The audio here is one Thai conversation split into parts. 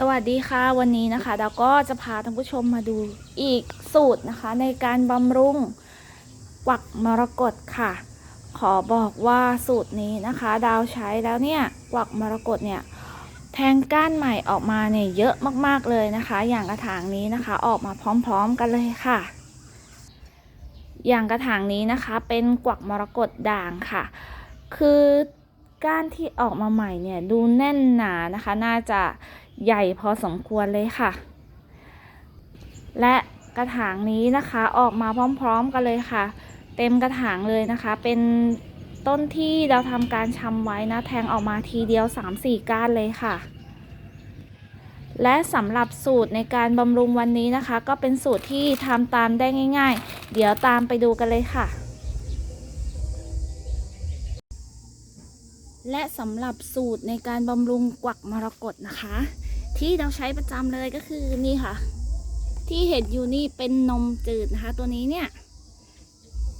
สวัสดีค่ะวันนี้นะคะเราก็จะพาท่านผู้ชมมาดูอีกสูตรนะคะ ในการบำรุงกวักมรกตค่ะ ขอบอกว่าสูตรนี้นะคะ ดาวใช้แล้วเนี่ยกวักมรกตเนี่ยแทงก้านใหม่ออกมาเนี่ยเยอะมากๆเลยนะคะ อย่างกระถางนี้นะคะ ออกมาพร้อมๆกันเลยค่ะ อย่างกระถางนี้นะคะ เป็นกวักมรกตด่างค่ะ คือก้านที่ออกมาใหม่เนี่ยดูแน่นหนานะคะ น่าจะ ใหญ่พอสมควรเลยค่ะ และกระถางนี้นะคะออกมาพร้อมๆกันเลยค่ะ เต็มกระถางเลยนะคะ เป็นต้นที่เราทำการชำไว้นะ แทงออกมาทีเดียว 3-4 ก้านเลยค่ะ และสำหรับสูตรในการบำรุงวันนี้นะคะ ก็เป็นสูตรที่ทำตามได้ง่าย ๆ เดี๋ยวตามไปดูกันเลยค่ะและสำหรับสูตรในการบำรุงกวักมรกตนะคะ ที่เราใช้ประจำเลยก็คือนี่ค่ะ ที่เห็นอยู่นี่เป็นนมจืดนะคะ ตัวนี้เนี่ย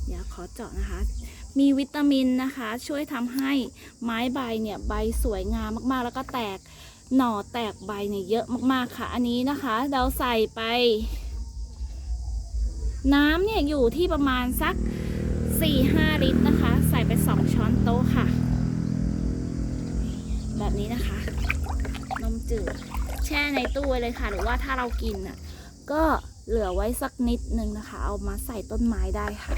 เดี๋ยวขอเจาะนะคะ มีวิตามินนะคะ ช่วยทำให้ไม้ใบเนี่ยใบสวยงามมากๆ แล้วก็แตกหน่อแตกใบเนี่ยเยอะมากๆค่ะ อันนี้นะคะ เราใส่ไป น้ำเนี่ยอยู่ที่ประมาณสัก 4-5 ลิตรนะคะ ใส่ไป 2 ช้อนโต๊ะค่ะ แบบนี้นะคะ นมจืด แช่ในตู้ไว้เลยค่ะ หรือว่าถ้าเรากินอะก็เหลือไว้สักนิดนึงนะคะ เอามาใส่ต้นไม้ได้ค่ะ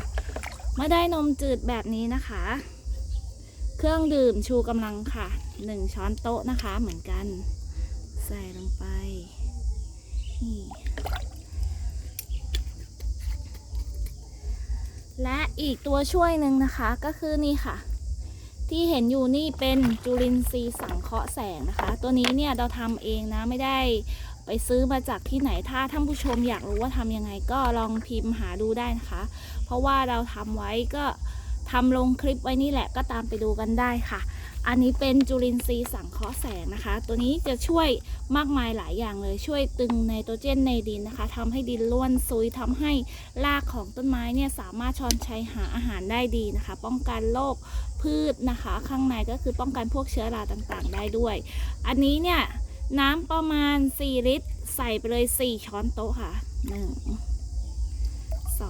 เมื่อได้นมจืดแบบนี้นะคะ เครื่องดื่มชูกำลังค่ะหนึ่งช้อนโต๊ะนะคะเหมือนกัน ใส่ลงไปนี่และอีกตัวช่วยหนึ่งนะคะก็คือนี่ค่ะ ที่เห็นอยู่นี่เป็นจุลินทรีย์สังเคราะห์แสงนะคะ ตัวนี้เนี่ยเราทำเองนะไม่ได้ไปซื้อมาจากที่ไหนถ้าท่านผู้ชมอยากรู้ว่าทำยังไงก็ลองพิมพ์หาดูได้นะคะ เพราะว่าเราทำไว้ก็ทำลงคลิปไว้นี่แหละก็ตามไปดูกันได้ค่ะ อันนี้เป็นจุลินทรีย์สังเคราะห์แสงนะคะ ตัวนี้จะช่วยมากมายหลายอย่างเลย ช่วยตึงไนโตรเจนในดินนะคะทำให้ดินร่วนซุยทำให้รากของต้นไม้เนี่ยสามารถชอนชัยหาอาหารได้ดีนะคะ ป้องกันโรคพืชนะคะ ข้างในก็คือป้องกันพวกเชื้อราต่างๆ ได้ด้วย อันนี้เนี่ยน้ำประมาณ 4 ลิตร ใส่ไปเลย 4 ช้อนโต๊ะค่ะ 1 2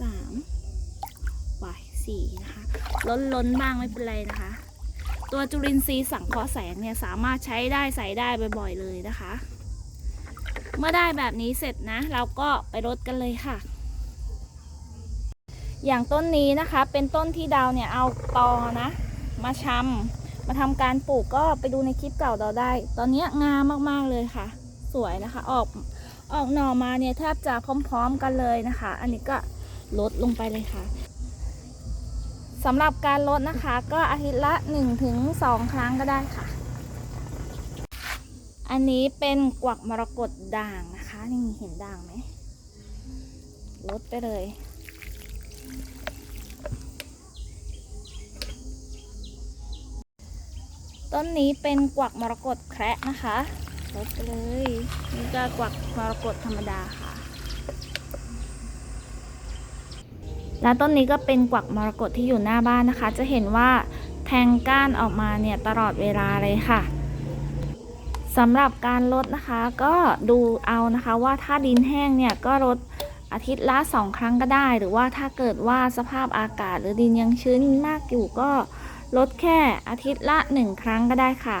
3 ไป 4 นะคะ ล้นล้นบ้างไม่เป็นไรนะคะ ตัวจุลินทรีย์สังเคราะห์แสงเนี่ยสามารถใช้ได้ใส่ได้บ่อยๆเลยนะคะ เมื่อได้แบบนี้เสร็จนะ เราก็ไปรดกันเลยค่ะ อย่างต้นนี้นะคะ เป็นต้นที่ดาวเนี่ยเอาตอนะ มาชำมาทำการปลูกก็ไปดูในคลิปเก่าเราได้ ตอนนี้งามมากๆเลยค่ะ สวยนะคะ ออกออกหน่อมาเนี่ยแทบจะพร้อม ๆ กันเลยนะคะ อันนี้ก็ลดลงไปเลยค่ะ สำหรับการลดนะคะ ก็อาทิตย์ละ 1-2 ครั้งก็ได้ค่ะ อันนี้เป็นกวักมรกตด่างนะคะนี่เห็นด่างไหมลดไปเลยต้นนี้เป็นกวักมรกตแคระนะคะลดไปเลย นี่ก็กวักมรกตธรรมดาค่ะ และต้นนี้ก็เป็นกวักมรกตที่อยู่หน้าบ้านนะคะ จะเห็นว่าแทงก้านออกมาเนี่ยตลอดเวลาเลยค่ะสำหรับการลดนะคะก็ดูเอานะคะว่าถ้าดินแห้งเนี่ยก็ลดอาทิตย์ละสองครั้งก็ได้ หรือว่าถ้าเกิดว่าสภาพอากาศหรือดินยังชื้นมากอยู่ก็ลดแค่อาทิตย์ละหนึ่งครั้งก็ได้ค่ะ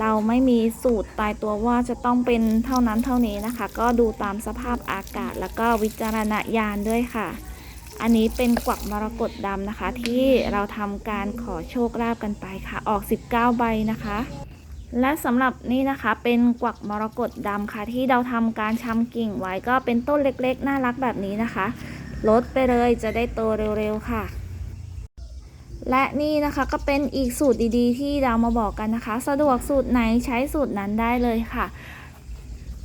เราไม่มีสูตรตายตัวว่าจะต้องเป็นเท่านั้นเท่านี้นะคะ ก็ดูตามสภาพอากาศแล้วก็วิจารณญาณด้วยค่ะ อันนี้เป็นกวักมรกตดำนะคะ ที่เราทำการขอโชคลาภกันไปค่ะ ออก 19 ใบนะคะ และสำหรับนี่นะคะเป็นกวักมรกตดำค่ะ ที่เราทำการชำกิ่งไว้ก็เป็นต้นเล็กๆ น่ารักแบบนี้นะคะลดไปเลยจะได้โตเร็วๆค่ะ และนี่นะคะก็เป็นอีกสูตรดีๆ ที่เรามาบอกกันนะคะ สะดวกสูตรไหนใช้สูตรนั้นได้เลยค่ะ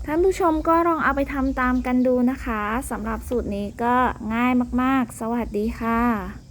ท่านผู้ชมก็ลองเอาไปทำตามกันดูนะคะสำหรับสูตรนี้ก็ง่ายมากๆ สวัสดีค่ะ